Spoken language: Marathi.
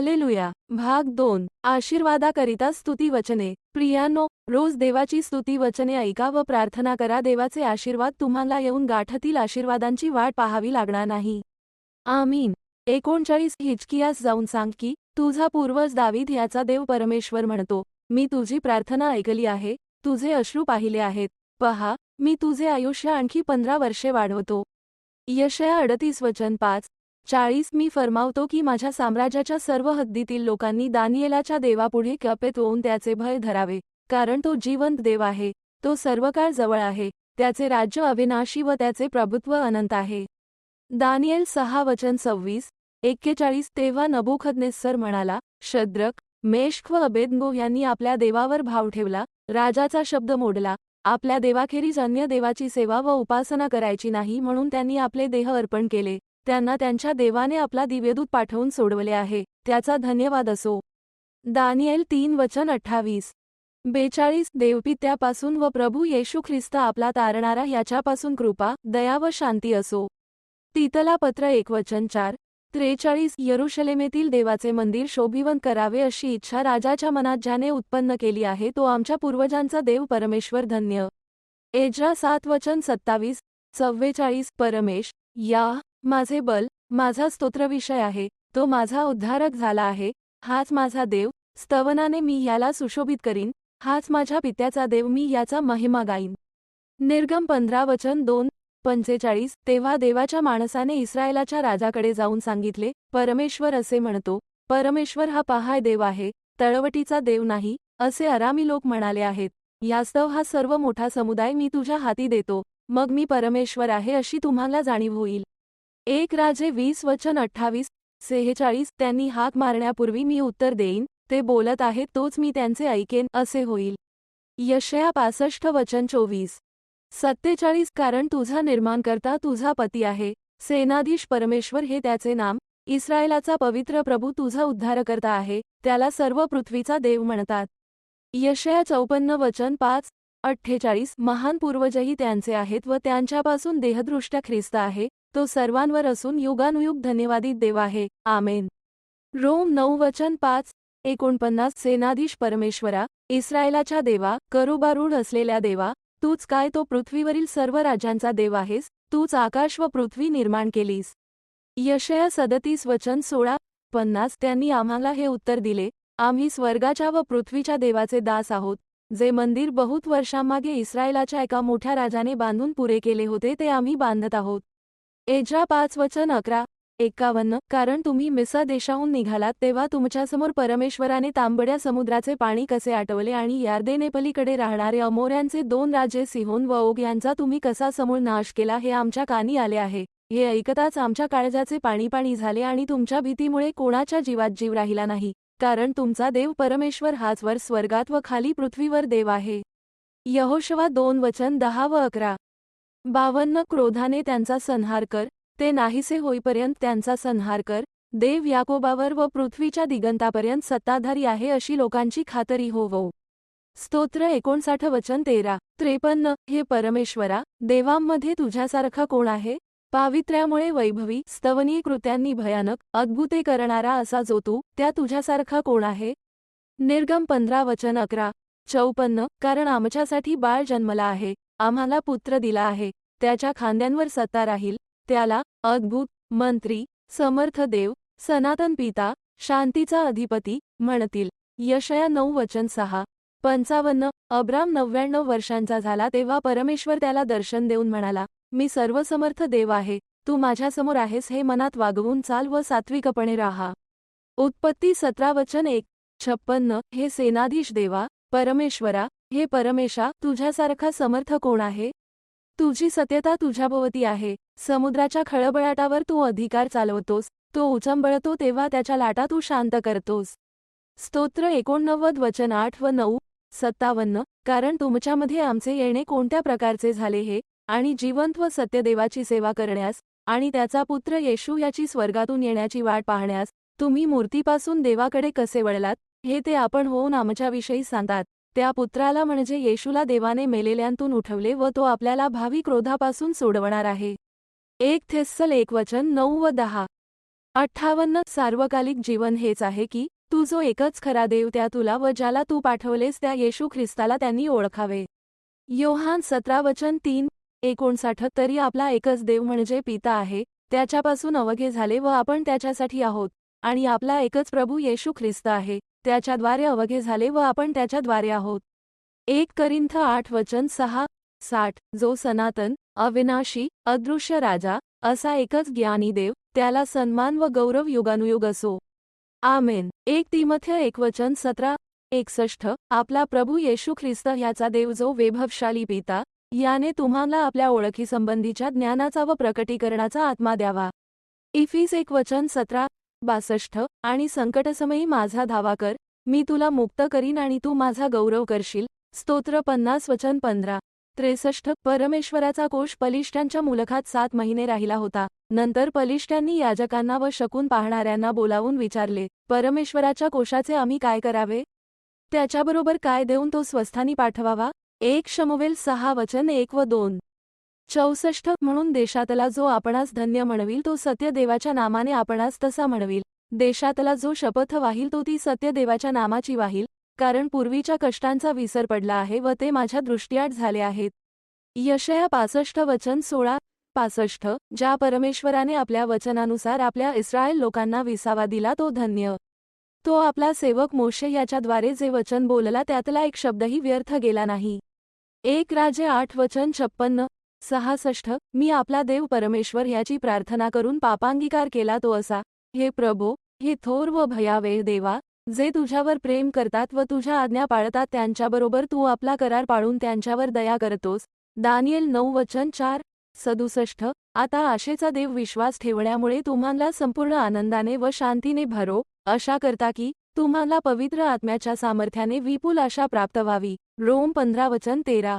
हालेलुया. भाग दोन. आशीर्वादाकरिता स्तुती वचने. प्रियानो रोज देवाची स्तुती वचने ऐका व प्रार्थना करा. देवाचे आशीर्वाद तुम्हाला येऊन गाठतील. आशीर्वादांची वाट पाहावी लागणार नाही. आमीन. एकोणचाळीस हिचकियास जाऊन सांग की तुझा पूर्वज दावीद याचा देव परमेश्वर म्हणतो मी तुझी प्रार्थना ऐकली आहे तुझे अश्रू पाहिले आहेत. पहा मी तुझे आयुष्य आणखी पंधरा वर्षे वाढवतो. यशया अडतीस वचन पाच चाळीस मी फरमावतो की माझ्या साम्राज्याच्या सर्व हद्दीतील लोकांनी दानियेलाच्या देवापुढे कपेत होऊन त्याचे भय धरावे कारण तो जिवंत देव आहे तो सर्व काळ जवळ आहे त्याचे राज्य अविनाशी व त्याचे प्रभुत्व अनंत आहे. दानियल सहा वचन सव्वीस एक्केचाळीस तेव्हा नबुखदनेस्सर म्हणाला शद्रक मेष्ख व अबेदगो यांनी आपल्या देवावर भाव ठेवला राजाचा शब्द मोडला आपल्या देवाखेरीज अन्य देवाची सेवा व उपासना करायची नाही म्हणून त्यांनी आपले देह अर्पण केले. त्यांना त्यांच्या देवाने आपला दिव्यदूत पाठवून सोडवले आहे. त्याचा धन्यवाद असो. दानियल तीन वचन अठ्ठावीस. बेचाळीस देवपित्यापासून व प्रभू येशू ख्रिस्त आपला तारणारा याच्यापासून कृपा दया व शांती असो. तितला पत्र एक वचन चार. त्रेचाळीस यरुशलेमेतील देवाचे मंदिर शोभिवंत करावे अशी इच्छा राजाच्या मनात ज्याने उत्पन्न केली आहे तो आमच्या पूर्वजांचा देव परमेश्वर धन्य. एज्रा सात वचन सत्तावीस चव्वेचाळीस परमेश या माझे बल माझा स्तोत्रविषय आहे तो माझा उद्धारक झाला आहे हाच माझा देव स्तवनाने मी याला सुशोभित करीन हाच माझ्या पित्याचा देव मी याचा महिमा गाईन. निर्गम पंधरा वचन दोन पंचेचाळीस तेव्हा देवाच्या माणसाने इस्रायलाच्या राजाकडे जाऊन सांगितले परमेश्वर असे म्हणतो परमेश्वर हा पहाय देव आहे तळवटीचा देव नाही असे अरामी लोक म्हणाले आहेत यास्तव हा सर्व मोठा समुदाय मी तुझ्या हाती देतो मग मी परमेश्वर आहे अशी तुम्हाला जाणीव होईल. एक राजे वीस वचन अठ्ठावीस सेहेचाळीस त्यांनी हाक मारण्यापूर्वी मी उत्तर देईन ते बोलत आहेत तोच मी त्यांचे ऐकेन असे होईल. यशया पासष्ट वचन चोवीस. सत्तेचाळीस कारण तुझा निर्माणकर्ता तुझा पती आहे. सेनाधीश परमेश्वर हे त्याचे नाम. इस्रायलाचा पवित्र प्रभू तुझा उद्धारकर्ता आहे. त्याला सर्व पृथ्वीचा देव म्हणतात. यशया चौपन्न वचन पाच. अठ्ठेचाळीस महान पूर्वजही त्यांचे आहेत व त्यांच्यापासून देहदृष्ट्या ख्रिस्त आहे तो सर्वांवर असून युगानुयुग धन्यवादित देव आहे. आमेन. रोम नऊ वचन पाच एकोणपन्नास सेनाधीश परमेश्वरा इस्रायलाच्या देवा करुबारूढ असलेल्या देवा तूच काय तो पृथ्वीवरील सर्व राज्यांचा देव आहेस तूच आकाश व पृथ्वी निर्माण केलीस. यशया सदतीस वचन सोळा पन्नास त्यांनी आम्हाला हे उत्तर दिले आम्ही स्वर्गाच्या व पृथ्वीच्या देवाचे दास आहोत जे मंदिर बहुत वर्षांमागे इस्रायलाच्या एका मोठ्या राजाने बांधून पुरे केले होते ते आम्ही बांधत आहोत. एज्रा पाच वचन अकरा एक्कावन्न कारण तुम्ही मिसा देशाहून निघालात तेव्हा तुमच्यासमोर परमेश्वराने तांबड्या समुद्राचे पाणी कसे आटवले आणि यार्देनेपलीकडे राहणारे अमोऱ्यांचे दोन राजे सिहोन व ओग यांचा तुम्ही कसा समूळ नाश केला हे आमच्या कानी आले आहे. हे ऐकताच आमच्या काळजाचे पाणी पाणी झाले आणि तुमच्या भीतीमुळे कोणाच्या जीवात जीव राहिला नाही. कारण तुमचा देव परमेश्वर हाच वर स्वर्गात व खाली पृथ्वीवर देव आहे. यहोशवा दोन वचन दहा व अकरा. बावन्न क्रोधाने त्यांचा संहार कर ते नाहीसे होईपर्यंत त्यांचा संहार कर देव याकोबावर व पृथ्वीच्या दिगंतापर्यंत सत्ताधारी आहे अशी लोकांची खातरी होवो स्तोत्र एकोणसाठ वचन तेरा. त्रेपन्न हे परमेश्वरा देवांमध्ये तुझ्यासारखा कोण आहे? पावित्र्यामुळे वैभवी स्तवनीय कृत्यांनी भयानक अद्भुते करणारा असा जो तू त्या तुझ्यासारखा कोण आहे? निर्गम पंधरा वचन अकरा चौपन्न कारण आमच्यासाठी बाळ जन्मला आहे आम्हाला पुत्र दिला आहे त्याच्या खांद्यांवर सत्ता राहील त्याला अद्भुत मंत्री समर्थ देव सनातन पिता शांतीचा अधिपती म्हणतील. यशया नऊ वचन सहा पंचावन्न अब्राम नव्याण्णव वर्षांचा झाला तेव्हा परमेश्वर त्याला दर्शन देऊन म्हणाला मी सर्वसमर्थ देव आहे तू माझ्यासमोर आहेस हे मनात वागवून चाल व सात्विकपणे राहा. उत्पत्ती सतरा वचन एक छप्पन्न हे सेनाधीश देवा परमेश्वरा हे परमेशा तुझ्यासारखा समर्थ कोण आहे? तुझी सत्यता तुझ्याभोवती आहे समुद्राच्या खळबळाटावर तू अधिकार चालवतोस तो उचंबळतो तेव्हा त्याच्या लाटा तू शांत करतोस. स्तोत्र एकोणनव्वद वचन आठ व नऊ सत्तावन्न कारण तुमच्यामध्ये आमचे येणे कोणत्या प्रकारचे झाले हे? आणि जिवंत व सत्यदेवाची सेवा करण्यास आणि त्याचा पुत्र येशू याची स्वर्गातून येण्याची वाट पाहण्यास तुम्ही मूर्तीपासून देवाकडे कसे वळलात हे ते आपण होऊन आमच्याविषयी सांगतात. त्या पुत्राला म्हणजे येशूला देवाने मेलेल्यांतून उठवले व तो आपल्याला भावी क्रोधापासून सोडवणार आहे. एक थेस्सल एक वचन नऊ व दहा. अठ्ठावन्न सार्वकालिक जीवन हेच आहे की तू जो एकच खरा देव त्या तुला व ज्याला तू पाठवलेस त्या येशू ख्रिस्ताला त्यांनी ओळखावे. योहान सतरा वचन तीन एकोणसाठ तरी आपला एकच देव म्हणजे पिता आहे त्याच्यापासून अवघे झाले व आपण त्याच्यासाठी आहोत. आणि आपला एकच प्रभू येशू ख्रिस्त आहे त्याच्याद्वारे अवघे झाले व आपण त्याच्याद्वारे आहोत. एक करिंथ आठ वचन सहा साठ जो सनातन अविनाशी अदृश्य राजा असा एकच ज्ञानी देव त्याला सन्मान व गौरव युगानुयुग असो. आमेन. एक तिमथ्य एकवचन सतरा एकसष्ट आपला प्रभू येशू ख्रिस्त ह्याचा देव जो वैभवशाली पिता याने तुम्हाला आपल्या ओळखीसंबंधीच्या ज्ञानाचा व प्रकटीकरणाचा आत्मा द्यावा. इफिस एक वचन सतरा बासष्ट आणि संकटसमयी माझा धावा कर मी तुला मुक्त करीन आणि तू माझा गौरव करशील. स्तोत्र पन्नास वचन पंधरा. त्रेसष्ट परमेश्वराचा कोश पलिष्ट्यांच्या मुलखात सात महिने राहिला होता. नंतर पलिष्ट्यांनी याजकांना व शकून पाहणाऱ्यांना बोलावून विचारले परमेश्वराच्या कोशाचे आम्ही काय करावे? त्याच्याबरोबर काय देऊन तो स्वस्थानी पाठवावा? एक शमवेल सहा वचन एक व दोन. चौसष्ट म्हणून देशातला जो आपणास धन्य म्हणविल तो सत्य देवाच्या नामाने आपणास तसा म्हणविल. देशातला जो शपथ वाहील तो ती सत्य देवाच्या नामाची वाहील कारण पूर्वीच्या कष्टांचा विसर पडला आहे व ते माझ्या दृष्टीआड झाले आहेत. यशया पासष्ट वचन सोळा पासष्ट ज्या परमेश्वराने आपल्या वचनानुसार आपल्या इस्रायल लोकांना विसावा दिला तो धन्य. तो आपला सेवक मोशे याच्याद्वारे जे वचन बोलला त्यातला एक शब्दही व्यर्थ गेला नाही. एक राजे आठ वचन छप्पन्न सहासष्ट मी आपला देव परमेश्वर ह्याची प्रार्थना करून पापांगीकार केला तो असा. हे प्रभो हे थोर व भयावे देवा जे तुझ्यावर प्रेम करतात व तुझ्या आज्ञा पाळतात त्यांच्याबरोबर तू आपला करार पाळून त्यांच्यावर दया करतोस. दानियल नऊ वचन चार सदुसष्ट आता आशेचा देव विश्वास ठेवण्यामुळे तुम्हाला संपूर्ण आनंदाने व शांतीने भरो अशा करता की तुम्हाला पवित्र आत्म्याच्या सामर्थ्याने विपुल आशा प्राप्त व्हावी. रोम पंधरा वचन तेरा.